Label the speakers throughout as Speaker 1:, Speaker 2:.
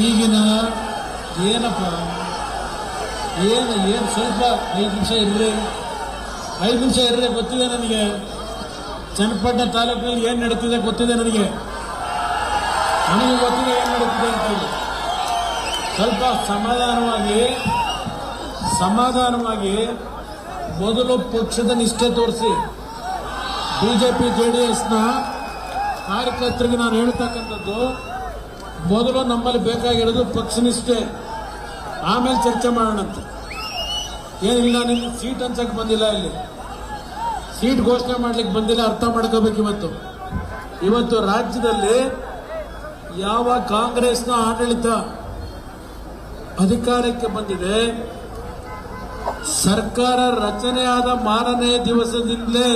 Speaker 1: ಈಗಿನ ಏನಪ್ಪ? ಏನು ಏನು ಸ್ವಲ್ಪ ಐದು ನಿಮಿಷ ಇರ್ರಿ. ಐದು ನಿಮಿಷ ಇರ್ರಿ, ಗೊತ್ತಿದೆ ನನಗೆ. ಚನ್ನಪಟ್ಟಣ ತಾಲೂಕಿನಲ್ಲಿ ಏನು ನಡೀತಿದೆ ಗೊತ್ತಿದೆ ನನಗೆ. ನನಗೆ ಗೊತ್ತಿದೆ ಏನು ನಡೀತಿದೆ ಅಂತೇಳಿ. ಸ್ವಲ್ಪ ಸಮಾಧಾನವಾಗಿ ಸಮಾಧಾನವಾಗಿ ಮೊದಲು ಪಕ್ಷದ ನಿಷ್ಠೆ ತೋರಿಸಿ. B J P J D ಎಸ್ನ ಕಾರ್ಯಕರ್ತರಿಗೆ ನಾನು ಹೇಳ್ತಕ್ಕಂಥದ್ದು ಮೊದಲು ನಮ್ಮಲ್ಲಿ ಬೇಕಾಗಿರೋದು ಪಕ್ಷನಿಷ್ಠೆ ಆಮೇಲೆ ಚರ್ಚೆ ಮಾಡೋಣಂತೆ. ಏನಿಲ್ಲ ನಿಮ್ಗೆ ಸೀಟ್ ಅನ್ಸಕ್ಕೆ ಬಂದಿಲ್ಲ ಇಲ್ಲಿ. ಸೀಟ್ ಘೋಷಣೆ ಮಾಡ್ಲಿಕ್ಕೆ ಬಂದಿಲ್ಲ, ಅರ್ಥ ಮಾಡ್ಕೋಬೇಕು ಇವತ್ತು. ಇವತ್ತು ರಾಜ್ಯದಲ್ಲಿ ಯಾವ ಕಾಂಗ್ರೆಸ್ನ ಆಡಳಿತ ಅಧಿಕಾರಕ್ಕೆ ಬಂದಿದೆ, ಸರ್ಕಾರ ರಚನೆಯಾದ ಮಾರನೇ ದಿವಸದಿಂದಲೇ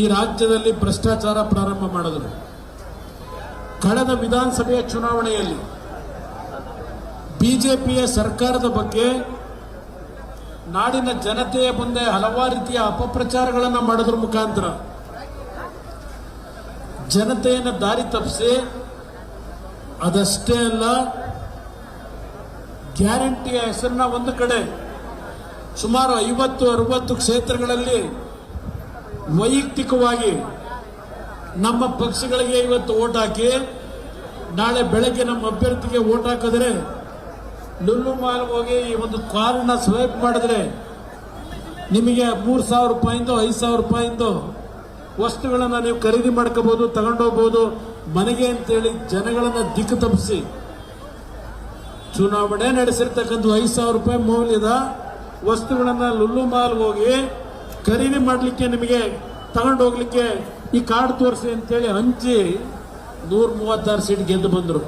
Speaker 1: ಈ ರಾಜ್ಯದಲ್ಲಿ ಭ್ರಷ್ಟಾಚಾರ ಪ್ರಾರಂಭ ಮಾಡಿದ್ರು. ಕಳೆದ ವಿಧಾನಸಭೆಯ ಚುನಾವಣೆಯಲ್ಲಿ ಬಿಜೆಪಿಯ ಸರ್ಕಾರದ ಬಗ್ಗೆ ನಾಡಿನ ಜನತೆಯ ಮುಂದೆ ಹಲವಾರು ರೀತಿಯ ಅಪಪ್ರಚಾರಗಳನ್ನು ಮಾಡೋದ್ರ ಮುಖಾಂತರ ಜನತೆಯನ್ನು ದಾರಿ ತಪ್ಪಿಸಿ ಅದಷ್ಟೇ ಅಲ್ಲ, ಗ್ಯಾರಂಟಿಯ ಹೆಸರನ್ನ ಒಂದು ಕಡೆ ಸುಮಾರು ಐವತ್ತು, ಅರವತ್ತು ಕ್ಷೇತ್ರಗಳಲ್ಲಿ ವೈಯಕ್ತಿಕವಾಗಿ ನಮ್ಮ ಪಕ್ಷಗಳಿಗೆ ಇವತ್ತು ಓಟ್ ಹಾಕಿ ನಾಳೆ ಬೆಳಗ್ಗೆ ನಮ್ಮ ಅಭ್ಯರ್ಥಿಗೆ ಓಟ್ ಹಾಕಿದ್ರೆ ಲುಲ್ಲು ಮಾಲ್ ಹೋಗಿ ಈ ಒಂದು ಕಾರ್ನ ಸ್ವೈಪ್ ಮಾಡಿದ್ರೆ ನಿಮಗೆ ಮೂರು ಸಾವಿರ ರೂಪಾಯಿಂದ, ಐದು ಸಾವಿರ ರೂಪಾಯಿಂದ ವಸ್ತುಗಳನ್ನು ನೀವು ಖರೀದಿ ಮಾಡ್ಕೋಬಹುದು ತಗೊಂಡೋಗ್ಬೋದು ಮನೆಗೆ ಅಂತೇಳಿ ಜನಗಳನ್ನು ದಿಕ್ಕು ತಪ್ಪಿಸಿ. ಚುನಾವಣೆ ನಡೆಸಿರ್ತಕ್ಕಂಥ ಐದು ಸಾವಿರ ರೂಪಾಯಿ ಮೌಲ್ಯದ ವಸ್ತುಗಳನ್ನು ಲುಲ್ಲು ಮಾಲ್ ಹೋಗಿ ಖರೀದಿ ಮಾಡಲಿಕ್ಕೆ ನಿಮಗೆ ತಗೊಂಡೋಗ್ಲಿಕ್ಕೆ ಈ ಕಾರ್ಡ್ ತೋರಿಸಿ ಅಂತೇಳಿ ಹಂಚಿ ನೂರ ಮೂವತ್ತಾರು ಸೀಟ್ ಗೆದ್ದು ಬಂದರು.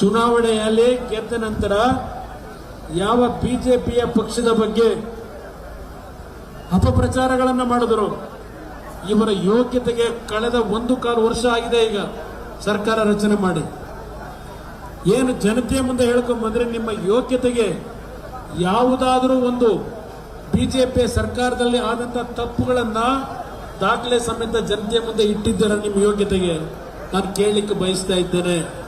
Speaker 1: ಚುನಾವಣೆಯಲ್ಲಿ ಗೆದ್ದ ನಂತರ ಯಾವ ಬಿಜೆಪಿಯ ಪಕ್ಷದ ಬಗ್ಗೆ ಅಪಪ್ರಚಾರಗಳನ್ನು ಮಾಡಿದರು. ಇವರ ಯೋಗ್ಯತೆಗೆ ಕಳೆದ ಒಂದು ಕಾಲು ವರ್ಷ ಆಗಿದೆ ಈಗ ಸರ್ಕಾರ ರಚನೆ ಮಾಡಿ. ಏನು ಜನತೆಯ ಮುಂದೆ ಹೇಳ್ಕೊಂಬಂದ್ರೆ ನಿಮ್ಮ ಯೋಗ್ಯತೆಗೆ ಯಾವುದಾದರೂ ಒಂದು ಬಿಜೆಪಿ ಸರ್ಕಾರದಲ್ಲಿ ಆದಂತ ತಪ್ಪುಗಳನ್ನ ದಾಖಲೆ ಸಮೇತ ಜನತೆಯ ಮುಂದೆ ಇಟ್ಟಿದ್ದೀರ ನಿಮ್ಮ ಯೋಗ್ಯತೆಗೆ? ನಾನು ಕೇಳಲಿಕ್ಕೆ ಬಯಸ್ತಾ ಇದ್ದೇನೆ.